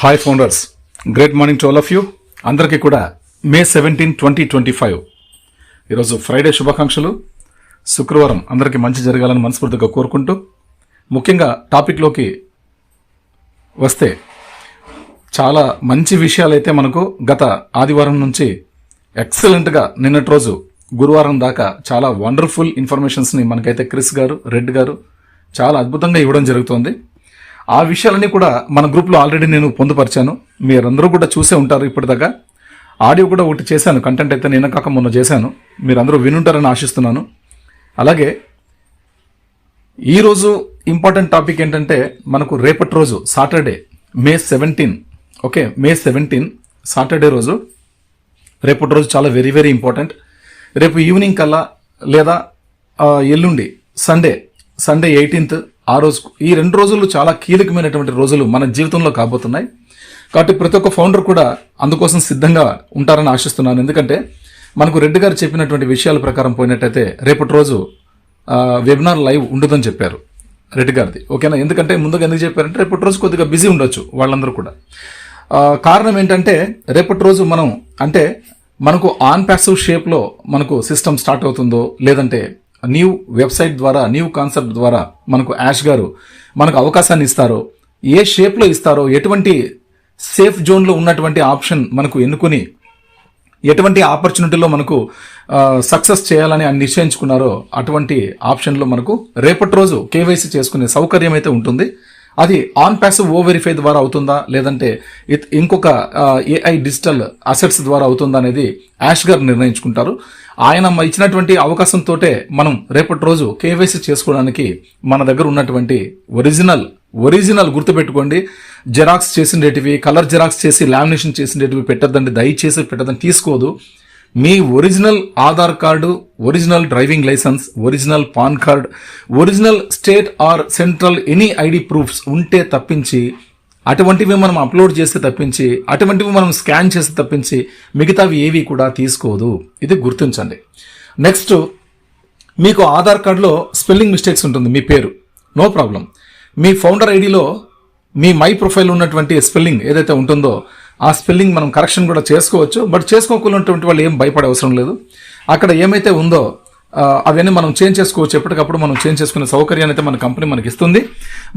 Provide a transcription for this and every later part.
Hi founders great morning to all of you అందరికీ కూడా May seventeen twenty twenty five ఈరోజు Friday శుభాకాంక్షలు. శుక్రవారం అందరికీ మంచి జరగాలని మనస్ఫూర్తిగా కోరుకుంటూ ముఖ్యంగా టాపిక్లోకి వస్తే చాలా మంచి విషయాలైతే మనకు గత ఆదివారం నుంచి ఎక్సలెంట్గా నిన్నటి రోజు గురువారం దాకా చాలా వండర్ఫుల్ ఇన్ఫర్మేషన్స్ని మనకైతే క్రిస్ గారు రెడ్ గారు చాలా అద్భుతంగా ఇవ్వడం జరుగుతోంది. ఆ విషయాలన్నీ కూడా మన గ్రూప్లో ఆల్రెడీ నేను పొందుపరిచాను. మీరందరూ కూడా చూసే ఉంటారు ఇప్పటిదాకా. ఆడియో కూడా ఒకటి చేశాను కంటెంట్ అయితే నేను కాక మొన్న చేశాను. మీరందరూ వినుంటారని ఆశిస్తున్నాను. అలాగే ఈరోజు ఇంపార్టెంట్ టాపిక్ ఏంటంటే మనకు రేపటి రోజు Saturday May seventeen okay May seventeen Saturday రోజు. రేపటి రోజు చాలా వెరీ వెరీ ఇంపార్టెంట్ రేపు ఈవినింగ్ కల్లా లేదా ఎల్లుండి సండే సండే ఎయిటీన్త్ ఆ రోజు ఈ రెండు రోజులు చాలా కీలకమైనటువంటి రోజులు మన జీవితంలో కాబోతున్నాయి. కాబట్టి ప్రతి ఒక్క ఫౌండర్ కూడా అందుకోసం సిద్ధంగా ఉంటారని ఆశిస్తున్నాను. ఎందుకంటే మనకు రెడ్డి గారు చెప్పినటువంటి విషయాల ప్రకారం పోయినట్టయితే రేపటి రోజు వెబినార్ లైవ్ ఉండదని చెప్పారు రెడ్డి గారిది. ఓకేనా? ఎందుకంటే ముందుగా ఎందుకు చెప్పారంటే రేపటి రోజు కొద్దిగా బిజీ ఉండొచ్చు వాళ్ళందరూ కూడా. కారణం ఏంటంటే రేపటి రోజు మనం అంటే మనకు ఆన్ ప్యాసివ్ షేప్లో మనకు సిస్టమ్ స్టార్ట్ అవుతుందో లేదంటే న్యూ వెబ్సైట్ ద్వారా న్యూ కాన్సెప్ట్ ద్వారా మనకు యాష్ గారు మనకు అవకాశాన్ని ఇస్తారో ఏ షేప్లో ఇస్తారో ఎటువంటి సేఫ్ జోన్లో ఉన్నటువంటి ఆప్షన్ మనకు ఎన్నుకుని ఎటువంటి ఆపర్చునిటీలో మనకు సక్సెస్ చేయాలని ఆయన నిశ్చయించుకున్నారో అటువంటి ఆప్షన్లో మనకు రేపటి రోజు కేవైసీ చేసుకునే సౌకర్యం అయితే ఉంటుంది. అది ఆన్ ప్యాసివ్ ఓ వెరిఫై ద్వారా అవుతుందా లేదంటే ఇత్- ఇంకొక ఏఐ డిజిటల్ అసెట్స్ ద్వారా అవుతుందా అనేది యాష్ గారు నిర్ణయించుకుంటారు. ఆయన ఇచ్చినటువంటి అవకాశంతోటే మనం రేపటి రోజు కేవైసీ చేసుకోవడానికి మన దగ్గర ఉన్నటువంటి ఒరిజినల్ ఒరిజినల్ గుర్తుపెట్టుకోండి. జెరాక్స్ చేసినటివి కలర్ జెరాక్స్ చేసి లామినేషన్ చేసినటివి పెట్టద్దండి. దయచేసి పెట్టద్దని తీసుకోదు. మీ original Aadhaar card original driving licence original PAN card original state or central any ID proofs ఉంటే తప్పించి అటువంటివి మనం అప్లోడ్ చేస్తే తప్పించి అటువంటివి మనం స్కాన్ చేస్తే తప్పించి మిగతావి ఏవి కూడా తీసుకోదు. ఇది గుర్తించండి. నెక్స్ట్ మీకు ఆధార్ కార్డులో స్పెల్లింగ్ మిస్టేక్స్ ఉంటుంది. మీ పేరు. No problem. మీ ఫౌండర్ ఐడిలో మీ మై ప్రొఫైల్ ఉన్నటువంటి స్పెల్లింగ్ ఏదైతే ఉంటుందో ఆ స్పెల్లింగ్ మనం కరెక్షన్ కూడా చేసుకోవచ్చు. బట్ చేసుకోకుండా వాళ్ళు ఏం భయపడే అవసరం లేదు. అక్కడ ఏమైతే ఉందో అవన్నీ మనం చేంజ్ చేసుకోవచ్చు. ఎప్పటికప్పుడు మనం చేంజ్ చేసుకునే సౌకర్యాన్ని అయితే మన కంపెనీ మనకి ఇస్తుంది.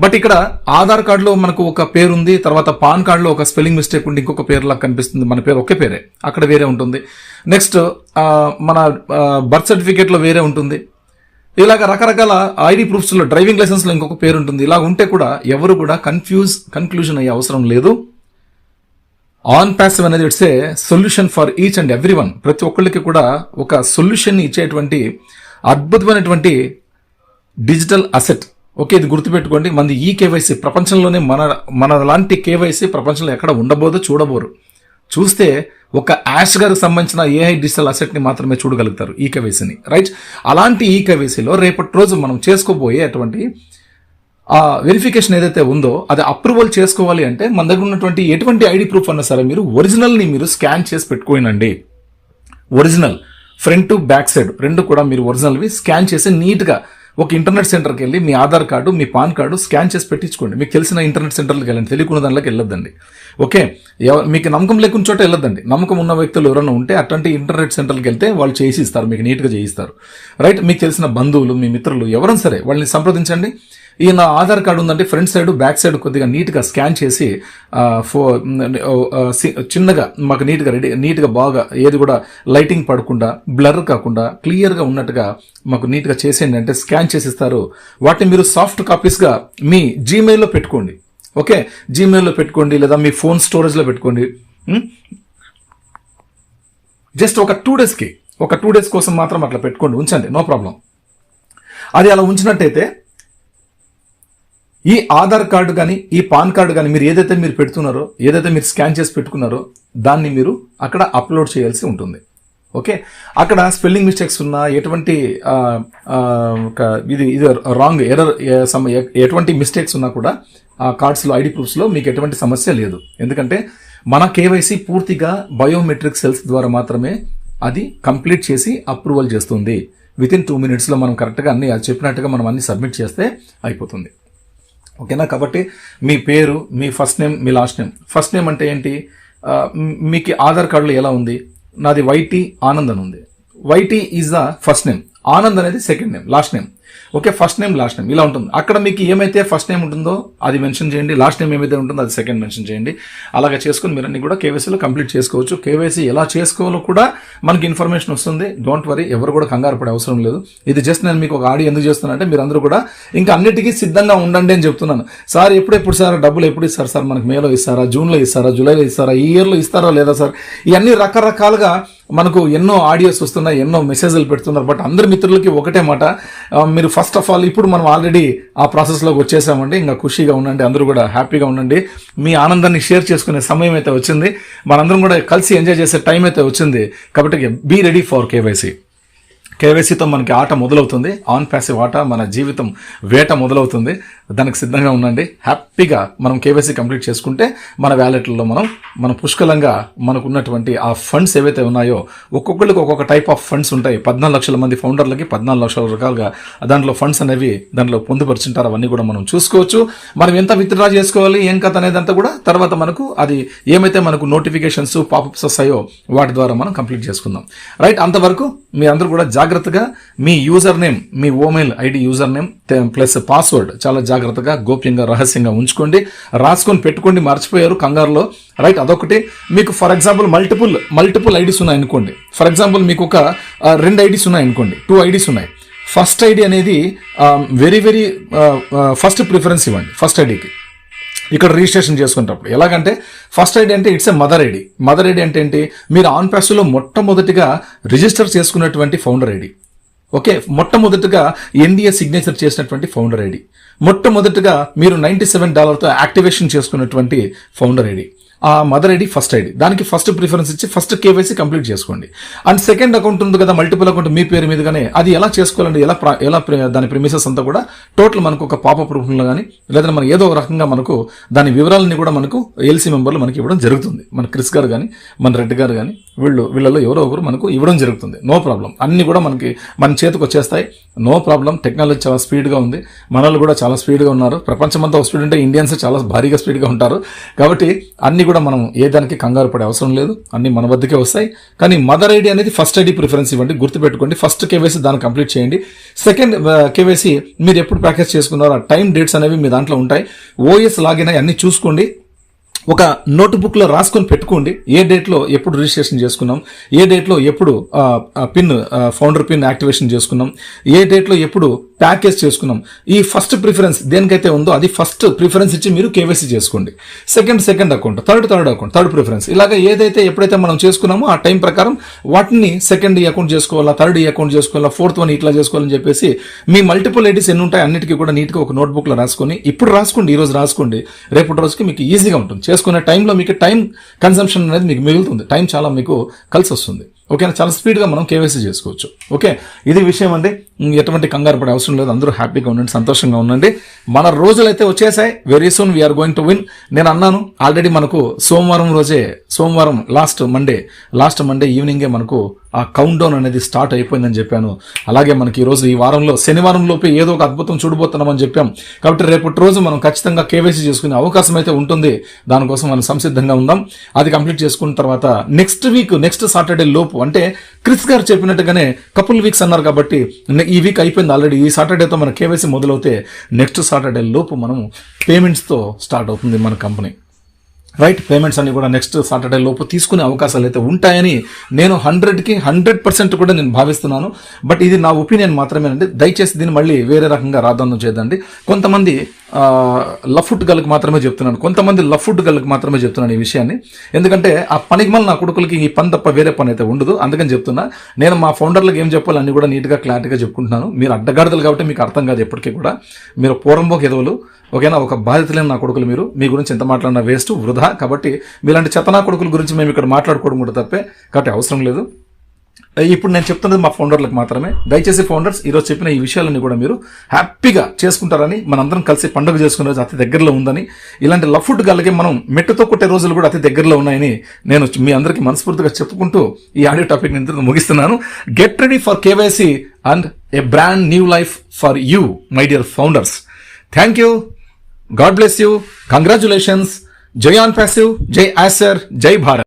బట్ ఇక్కడ ఆధార్ కార్డులో మనకు ఒక పేరు ఉంది తర్వాత పాన్ కార్డులో ఒక స్పెల్లింగ్ మిస్టేక్ ఉండి ఇంకొక పేరులా కనిపిస్తుంది. మన పేరు ఒకే పేరే. అక్కడ వేరే ఉంటుంది. నెక్స్ట్ మన బర్త్ సర్టిఫికేట్లో వేరే ఉంటుంది. ఇలాగ రకరకాల ఐడి ప్రూఫ్స్లో డ్రైవింగ్ లైసెన్స్లో ఇంకొక పేరు ఉంటుంది ఇలా ఉంటే కూడా ఎవరు కూడా కన్ఫ్యూజ్ కన్క్లూజన్ అయ్యే అవసరం లేదు. ఆన్ ప్యాసివ్ అనేది it's a solution for each and every one ప్రతి ఒక్కళ్ళకి కూడా ఒక సొల్యూషన్ ఇచ్చేటువంటి అద్భుతమైనటువంటి డిజిటల్ అసెట్ ఓకే ఇది గుర్తుపెట్టుకోండి. మనది ఈ కేవైసీ ప్రపంచంలోనే మన మన లాంటి కేవైసీ ప్రపంచంలో ఎక్కడ ఉండబోదో చూడబోరు. చూస్తే ఒక యాష్ గారికి సంబంధించిన ఏఐ డిజిటల్ అసెట్ని మాత్రమే చూడగలుగుతారు ఈ కేవైసీని. రైట్ అలాంటి ఈ కేవైసీలో రేపటి రోజు మనం చేసుకోబోయే అటువంటి ఆ వెరిఫికేషన్ ఏదైతే ఉందో అది అప్రూవల్ చేసుకోవాలి అంటే మన దగ్గర ఉన్నటువంటి ఎటువంటి ఐడి ప్రూఫ్ అన్నా సరే మీరు ఒరిజినల్ని మీరు స్కాన్ చేసి పెట్టుకోనండి. Original front to back side రెండు కూడా మీరు ఒరిజినల్వి స్కాన్ చేసి నీట్గా ఒక ఇంటర్నెట్ సెంటర్కి వెళ్ళి మీ ఆధార్ కార్డు మీ పాన్ కార్డు స్కాన్ చేసి పెట్టించుకోండి. మీకు తెలిసిన ఇంటర్నెట్ సెంటర్కి వెళ్ళండి. తెలియకున్న దానిలోకి వెళ్ళొద్దండి. ఓకే ఎవ- మీకు నమ్మకం లేకున్న చోట వెళ్ళొద్దండి. నమ్మకం ఉన్న వ్యక్తులు ఎవరైనా ఉంటే అటువంటి ఇంటర్నెట్ సెంటర్కి వెళ్తే వాళ్ళు చేసి ఇస్తారు మీకు నీట్గా చేయిస్తారు. రైట్ మీకు తెలిసిన బంధువులు మీ మిత్రులు ఎవరైనా సరే వాళ్ళని సంప్రదించండి. ఈ నా ఆధార్ కార్డు ఉందంటే ఫ్రంట్ సైడ్ బ్యాక్ సైడ్ కొద్దిగా నీట్గా స్కాన్ చేసి ఫో సి- చిన్నగా మాకు నీట్గా రెడీ నీట్గా బాగా ఏది కూడా లైటింగ్ పడకుండా బ్లర్ కాకుండా క్లియర్గా ఉన్నట్టుగా మాకు నీట్గా చేసేయండి అంటే స్కాన్ చేసి ఇస్తారు వాటిని మీరు సాఫ్ట్ కాపీస్గా మీ జీమెయిల్లో పెట్టుకోండి. ఓకే? జీమెయిల్లో పెట్టుకోండి లేదా మీ ఫోన్ స్టోరేజ్లో పెట్టుకోండి. జస్ట్ ఒక టూ డేస్కి ఒక టూ డేస్ కోసం మాత్రం అట్లా పెట్టుకోండి. ఉంచండి. No problem. అది అలా ఉంచినట్టయితే ఈ ఆధార్ కార్డు కానీ ఈ పాన్ కార్డు కానీ మీరు ఏదైతే మీరు పెడుతున్నారో ఏదైతే మీరు స్కాన్ చేసి పెట్టుకున్నారో దాన్ని మీరు అక్కడ అప్లోడ్ చేయాల్సి ఉంటుంది. ఓకే? అక్కడ స్పెల్లింగ్ మిస్టేక్స్ ఉన్నా ఎటువంటి ఇది ఇది రాంగ్ ఎర్రర్ ఎటువంటి మిస్టేక్స్ ఉన్నా కూడా ఆ కార్డ్స్లో ఐడి ప్రూఫ్స్లో మీకు ఎటువంటి సమస్య లేదు. ఎందుకంటే మన కేవైసీ పూర్తిగా బయోమెట్రిక్ సెల్స్ ద్వారా మాత్రమే అది కంప్లీట్ చేసి అప్రూవల్ చేస్తుంది. విత్ ఇన్ టూ మినిట్స్లో మనం కరెక్ట్గా అన్ని అది చెప్పినట్టుగా మనం అన్ని సబ్మిట్ చేస్తే అయిపోతుంది. ఓకేనా? కాబట్టి మీ పేరు మీ ఫస్ట్ నేమ్ మీ లాస్ట్ నేమ్ ఫస్ట్ నేమ్ అంటే ఏంటి? మీకు ఆధార్ కార్డులో ఎలా ఉంది? నాది వైటీ ఆనంద్ అని ఉంది. YT is the first name Anand అనేది second name last name okay first name last name ఇలా ఉంటుంది. అక్కడ మీకు ఏమైతే ఫస్ట్ నేమ్ ఉంటుందో అది మెన్షన్ చేయండి. లాస్ట్ నేమ్ ఏమైతే ఉంటుందో అది సెకండ్ మెన్షన్ చేయండి. అలాగా చేసుకుని మీరు అన్ని కూడా కేవైసీలో కంప్లీట్ చేసుకోవచ్చు. కేవైసీ ఎలా చేసుకోవాలో కూడా మనకి ఇన్ఫర్మేషన్ వస్తుంది. డోంట్ వరీ ఎవరు కూడా కంగారు పడే అవసరం లేదు. ఇది జస్ట్ నేను మీకు ఒక ఆడియో ఎందుకు చేస్తున్నానంటే మీరు అందరూ కూడా ఇంకా అన్నిటికీ సిద్ధంగా ఉండండి అని చెప్తున్నాను. సార్ ఎప్పుడెప్పుడు సార్ డబ్బులు ఎప్పుడు ఇస్తారు సార్? మనకి మేలో ఇస్తారా? జూన్లో ఇస్తారా? జూలైలో ఇస్తారా? ఈ ఇయర్లో ఇస్తారా లేదా సార్? ఇవన్నీ రకరకాలుగా మనకు ఎన్నో ఆడియోస్ వస్తున్నాయి ఎన్నో మెసేజ్లు పెడుతున్నారు బట్ అందరి మిత్రులకి ఒకటే మాట. మీరు ఫస్ట్ ఆఫ్ ఆల్ ఇప్పుడు మనం ఆల్రెడీ ఆ ప్రాసెస్లోకి వచ్చేసామండి. ఇంకా ఖుషీగా ఉండండి అందరూ కూడా హ్యాపీగా ఉండండి. మీ ఆనందాన్ని షేర్ చేసుకునే సమయం అయితే వచ్చింది. మనందరం కూడా కలిసి ఎంజాయ్ చేసే టైం అయితే వచ్చింది. కాబట్టి బీ రెడీ ఫర్ కేవైసీ కేవైసీతో మనకి ఆట మొదలవుతుంది. ఆన్ ప్యాసివ్ ఆట మన జీవితం వేట మొదలవుతుంది. దానికి సిద్ధంగా ఉండండి. హ్యాపీగా మనం కేవైసీ కంప్లీట్ చేసుకుంటే మన వ్యాలెట్లలో మనం మన పుష్కలంగా మనకు ఉన్నటువంటి ఆ ఫండ్స్ ఏవైతే ఉన్నాయో ఒక్కొక్కరికి ఒక్కొక్క టైప్ ఆఫ్ ఫండ్స్ ఉంటాయి. పద్నాలుగు లక్షల మంది ఫౌండర్లకి పద్నాలుగు లక్షల రకాలుగా దాంట్లో ఫండ్స్ అనేవి దాంట్లో పొందుపరుచుంటారు. అవన్నీ కూడా మనం చూసుకోవచ్చు. మనం ఎంత విత్డ్రా చేసుకోవాలి ఏం కథ అనేదంతా కూడా తర్వాత మనకు అది ఏమైతే మనకు నోటిఫికేషన్స్ పాపప్స్ వస్తాయో వాటి ద్వారా మనం కంప్లీట్ చేసుకుందాం. రైట్ అంతవరకు మీ అందరూ కూడా జాగ్రత్తగా మీ యూజర్ నేమ్ మీ email ID user name plus password చాలా జాగ్రత్తగా గోప్యంగా రహస్యంగా ఉంచుకోండి. రాసుకొని పెట్టుకోండి మర్చిపోయారు కంగారులో. రైట్ అదొకటి. మీకు for example multiple multiple IDs ఉన్నాయి అనుకోండి ఫర్ ఎగ్జాంపుల్ మీకు ఒక రెండు ఐడీస్ ఉన్నాయి అనుకోండి టూ ఐడీస్ ఉన్నాయి. ఫస్ట్ ఐడి అనేది వెరీ వెరీ ఫస్ట్ ప్రిఫరెన్స్ ఇవ్వండి. ఫస్ట్ ఐడికి ఇక్కడ రిజిస్ట్రేషన్ చేసుకునేటప్పుడు. ఎలాగంటే ఫస్ట్ ఐడి అంటే it's a mother ID. Mother ID అంటే ఏంటి? మీరు ఆన్ ప్యాస్లో మొట్టమొదటిగా రిజిస్టర్ చేసుకున్నటువంటి ఫౌండర్ ఐడి. ఓకే? మొట్టమొదటిగా ఎన్డీఏ సిగ్నేచర్ చేసినటువంటి ఫౌండర్ ఐడి. మొట్టమొదటిగా మీరు నైంటీ సెవెన్ డాలర్తో యాక్టివేషన్ చేసుకున్నటువంటి ఫౌండర్ ఐడి. ఆ మదర్ ఐడి ఫస్ట్ ఐడి. దానికి ఫస్ట్ ప్రిఫరెన్స్ ఇచ్చి ఫస్ట్ కేవైసీ కంప్లీట్ చేసుకోండి. అండ్ సెకండ్ అకౌంట్ ఉంది కదా మల్టిపుల్ అకౌంట్ మీ పేరు మీదగానే అది ఎలా చేసుకోవాలండి ఎలా ప్ర- ఎలా దాని ప్రిమిసెస్ అంతా కూడా టోటల్ మనకు ఒక పాపప్ రూపంలో కానీ లేదా మనం ఏదో ఒక రకంగా మనకు దాని వివరాలని కూడా మనకు ఎల్సీ మెంబర్లు మనకి ఇవ్వడం జరుగుతుంది. మన క్రిస్ గారు కానీ మన రెడ్డి గారు కానీ వీళ్ళు వీళ్ళలో ఎవరో ఒకరు మనకు ఇవ్వడం జరుగుతుంది. No problem. అన్ని కూడా మనకి మన చేతికి వచ్చేస్తాయి. No problem. టెక్నాలజీ చాలా స్పీడ్గా ఉంది. మనలు కూడా చాలా స్పీడ్గా ఉన్నారు. ప్రపంచమంతా స్పీడ్ ఉంటే ఇండియన్స్ చాలా భారీగా స్పీడ్గా ఉంటారు. కాబట్టి అన్ని కూడా మనం ఏ దానికి కంగారు పడే అవసరం లేదు. అన్ని మన వద్దకే వస్తాయి. కానీ మదర్ ఐడి అనేది ఫస్ట్ ఐడి ప్రిఫరెన్స్ ఇవ్వండి. గుర్తుపెట్టుకోండి. ఫస్ట్ కేవైసీ దాన్ని కంప్లీట్ చేయండి. సెకండ్ కేవైసీ మీరు ఎప్పుడు ప్యాకేజ్ చేసుకున్నారో ఆ టైం డేట్స్ అనేవి మీ దాంట్లో ఉంటాయి. ఓఎస్ లాగిన్ అన్ని చూసుకోండి. ఒక నోట్బుక్లో రాసుకొని పెట్టుకోండి. ఏ డేట్లో ఎప్పుడు రిజిస్ట్రేషన్ చేసుకున్నాం? ఏ డేట్లో ఎప్పుడు పిన్ ఫౌండర్ పిన్ యాక్టివేషన్ చేసుకున్నాం? ఏ డేట్లో ఎప్పుడు ప్యాకేజ్ చేసుకున్నాం? ఈ ఫస్ట్ ప్రిఫరెన్స్ దేనికైతే ఉందో అది ఫస్ట్ ప్రిఫరెన్స్ ఇచ్చి మీరు కేవైసీ చేసుకోండి. Second second account third third account third preference. ఇలాగ ఏదైతే ఎప్పుడైతే మనం చేసుకున్నామో ఆ టైం ప్రకారం వాటిని సెకండ్ ఈ అకౌంట్ చేసుకోవాలా థర్డ్ ఈ అకౌంట్ చేసుకోవాలా ఫోర్త్ వన్ ఇట్లా చేసుకోవాలని చెప్పేసి మీ మల్టిపుల్ ఐడీస్ ఎన్ని ఉంటాయి అన్నిటికీ కూడా నీట్గా ఒక నోట్బుక్లో లో రాసుకొని ఇప్పుడు రాసుకోండి ఈ రోజు రాసుకోండి రేపటి రోజుకి మీకు ఈజీగా ఉంటుంది. చేసుకునే టైంలో మీకు టైం కన్సంప్షన్ అనేది మీకు మిగులుతుంది. టైం చాలా మీకు కలిసి వస్తుంది ఓకేనా? చాలా స్పీడ్గా మనం కేవైసీ చేసుకోవచ్చు. ఓకే? ఇది విషయం అండి. ఎటువంటి కంగారు పడే అవసరం లేదు. అందరూ హ్యాపీగా ఉండండి సంతోషంగా ఉండండి. మన రోజులైతే వచ్చేసాయి. Very soon we're going to win నేను అన్నాను ఆల్రెడీ మనకు సోమవారం రోజే సోమవారం లాస్ట్ మండే లాస్ట్ మండే ఈవినింగే మనకు ఆ కౌంట్ డౌన్ అనేది స్టార్ట్ అయిపోయిందని చెప్పాను. అలాగే మనకి ఈరోజు ఈ వారంలో శనివారం లోపే ఏదో ఒక అద్భుతం చూడబోతున్నామని చెప్పాం. కాబట్టి రేపటి రోజు మనం ఖచ్చితంగా కేవైసీ చేసుకునే అవకాశం అయితే ఉంటుంది. దానికోసం మనం సంసిద్ధంగా ఉందాం. అది కంప్లీట్ చేసుకున్న తర్వాత నెక్స్ట్ వీక్ నెక్స్ట్ సాటర్డే లోపు అంటే క్రిస్ గారు చెప్పినట్టుగానే కపుల్ వీక్స్ అన్నారు కాబట్టి ఈ వీక్ అయిపోయింది ఆల్రెడీ ఈ సాటర్డేతో మన కేవైసీ మొదలవుతే నెక్స్ట్ సాటర్డే లోపు మనం పేమెంట్స్తో స్టార్ట్ అవుతుంది మన కంపెనీ రైట్ పేమెంట్స్ అన్ని కూడా నెక్స్ట్ సాటర్డే లోపు తీసుకునే అవకాశాలు అయితే ఉంటాయని నేను హండ్రెడ్కి హండ్రెడ్ పర్సెంట్ కూడా నేను భావిస్తున్నాను. బట్ ఇది నా ఒపీనియన్ మాత్రమేనండి. దయచేసి దీన్ని మళ్ళీ వేరే రకంగా రాద్దాం చేద్దండి. కొంతమంది లఫుట్ గల్కి మాత్రమే చెప్తున్నాను. కొంతమంది లఫుట్ గల్కి మాత్రమే చెప్తున్నాను ఈ విషయాన్ని. ఎందుకంటే ఆ పనికి మళ్ళీ నా కొడుకులకి ఈ పని తప్ప వేరే పని అయితే ఉండదు. అందుకని చెప్తున్నా నేను మా ఫౌండర్లకు ఏం చెప్పాలి అన్ని కూడా నీట్గా క్లారిటీగా చెప్పుకుంటున్నాను. మీరు అడ్డగాడిదలు కాబట్టి మీకు అర్థం కాదు ఎప్పటికీ కూడా. మీరు పూర్వంబోకి ఎదవలు ఓకేనా? ఒక బాధ్యత లేని నా కొడుకులు మీరు. మీ గురించి ఎంత మాట్లాడినా వేస్ట్ వృధా. కాబట్టి మీలాంటి చెత్తనా కొడుకుల గురించి మేము ఇక్కడ మాట్లాడుకోవడం కూడా తప్పే. కాబట్టి అవసరం లేదు. ఇప్పుడు నేను చెప్తున్నది మా ఫౌండర్లకు మాత్రమే. దయచేసి ఫౌండర్స్ ఈరోజు చెప్పిన ఈ విషయాలన్నీ కూడా మీరు హ్యాపీగా చేసుకుంటారని మనందరం కలిసి పండుగ చేసుకునే రోజు అతి దగ్గరలో ఉందని ఇలాంటి లఫుడ్ గలకి మనం మెట్టుతో కొట్టే రోజులు కూడా అతి దగ్గరలో ఉన్నాయని నేను మీ అందరికీ మనస్ఫూర్తిగా చెప్పుకుంటూ ఈ ఆడియో టాపిక్ నేను ముగిస్తున్నాను. Get ready for KYC and a brand new life for you my dear founders thank you God bless you congratulations జై ఆన్ ప్యాసివ్ జై ఆసర్ జై భారత్